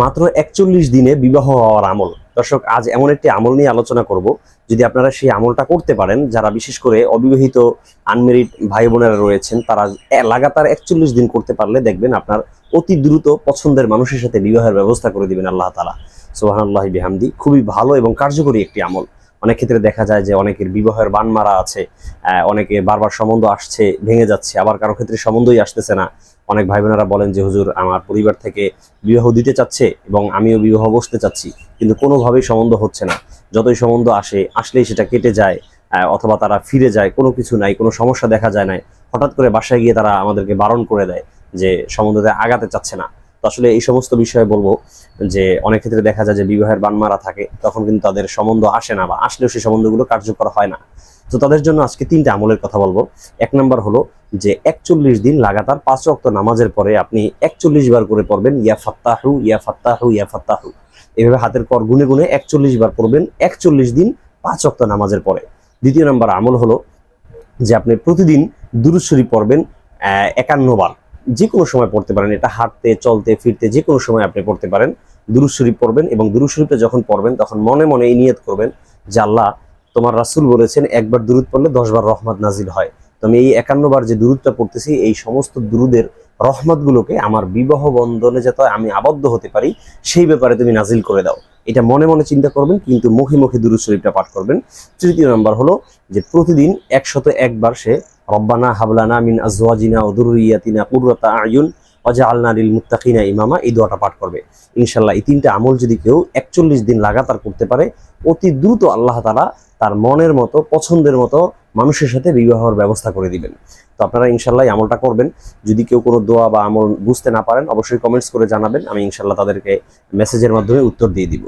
মাত্র একচল্লিশ দিনে বিবাহ হওয়ার আমল। দর্শক, আজ এমন একটি আমল নিয়ে আলোচনা করব। যদি আপনারা সেই আমলটা করতে পারেন, যারা বিশেষ করে অবিবাহিত আনমেরিড ভাই বোনেরা রয়েছেন, তারা লাগাতার একচল্লিশ দিন করতে পারলে দেখবেন আপনার অতি দ্রুত পছন্দের মানুষের সাথে বিবাহের ব্যবস্থা করে দিবেন আল্লাহ তালা সোহান আল্লাহ বিহামদি। খুবই ভালো এবং কার্যকরী একটি আমল। অনেক ক্ষেত্রে দেখা যায় যে অনেকের বিবাহের বান মারা আছে অনেকে বারবার সম্বন্ধ আসছে, ভেঙে যাচ্ছে, আবার কারও ক্ষেত্রে সম্বন্ধই আসতেছে না। অনেক ভাই বোনেরা বলেন যে, হুজুর, আমার পরিবার থেকে বিবাহ দিতে চাচ্ছে এবং আমিও বিবাহ বসতে চাচ্ছি, কিন্তু কোনোভাবেই সম্বন্ধ হচ্ছে না। যতই সম্বন্ধ আসে, আসলেই সেটা কেটে যায় অথবা তারা ফিরে যায়, কোনো কিছু নাই, কোনো সমস্যা দেখা যায় না হঠাৎ করে বাসায় গিয়ে তারা আমাদেরকে বারণ করে দেয় যে, সম্বন্ধতে আগাতে চাচ্ছে না। তো আসলে এই সমস্ত বিষয়ে বলব যে অনেক ক্ষেত্রে দেখা যায় যে বিবাহের বানমারা থাকে, তখন কিন্তু তাদের সম্বন্ধ আসে না বা আসলেও সেই সম্বন্ধগুলো কার্যকর হয় না। তো তাদের জন্য আজকে তিনটা আমলের কথা বলব। এক নম্বর হলো যে একচল্লিশ দিন লাগাতার পাঁচ অক্ত নামাজের পরে আপনি একচল্লিশ বার করে পড়বেন, ইয়া ফাত্তাহু ইয়া ফাত্তাহু ইয়া ফাত্তাহু। এভাবে হাতের কর গুনে গুনে একচল্লিশ বার পড়বেন, একচল্লিশ দিন পাঁচ অক্ত নামাজের পরে। দ্বিতীয় নম্বর আমল হলো যে আপনি প্রতিদিন দুরুশ্বরী পড়বেন একান্ন বার। যে কোনো সময় পড়তে পারেন। এটা হাঁটতে, চলতে, ফিরতে যে কোনো সময় আপনি পড়তে পারেন। দুরুদ শরীফ পড়বেন এবং দুরুদ শরীফটা যখন পড়বেন, তখন মনে মনে এই নিয়ত করবেন যে, আল্লাহ, তোমার রাসূল বলেছেন, একবার দুরুদ পড়লে দশবার রহমত নাজিল হয়। তো আমি এই একান্নবার যে দুরুদটা পড়তেছি, এই সমস্ত দুরুদের রহমতগুলোকে আমার বিবাহ বন্ধনে যাতে আমি আবদ্ধ হতে পারি, সেই ব্যাপারে তুমি নাজিল করে দাও। এটা মনে মনে চিন্তা করবেন, কিন্তু মুখে মুখে দুরুদ শরীফটা পাঠ করবেন। তৃতীয় নাম্বার হলো যে প্রতিদিন একশত একবার সে রব্বানা হাবলানা মিন আজওয়াজিনা ও দুরুরিয়াতিনা কুররাতা আয়ুন আল্লা লিল মুত্তাকিনা ইমামা, এই দোয়াটা পাঠ করবে। ইনশাল্লাহ এই তিনটা আমল যদি কেউ একচল্লিশ দিন লাগাতার করতে পারে, অতি দ্রুত আল্লাহ তালা তার মনের মতো, পছন্দের মতো মানুষের সাথে বিবাহর ব্যবস্থা করে দিবেন। তো আপনারা ইনশাল্লাহ আমলটা করবেন। যদি কেউ কোনো দোয়া বা আমল বুঝতে না পারেন, অবশ্যই কমেন্টস করে জানাবেন। আমি ইনশাল্লাহ তাদেরকে মেসেজের মাধ্যমে উত্তর দিয়ে দিব।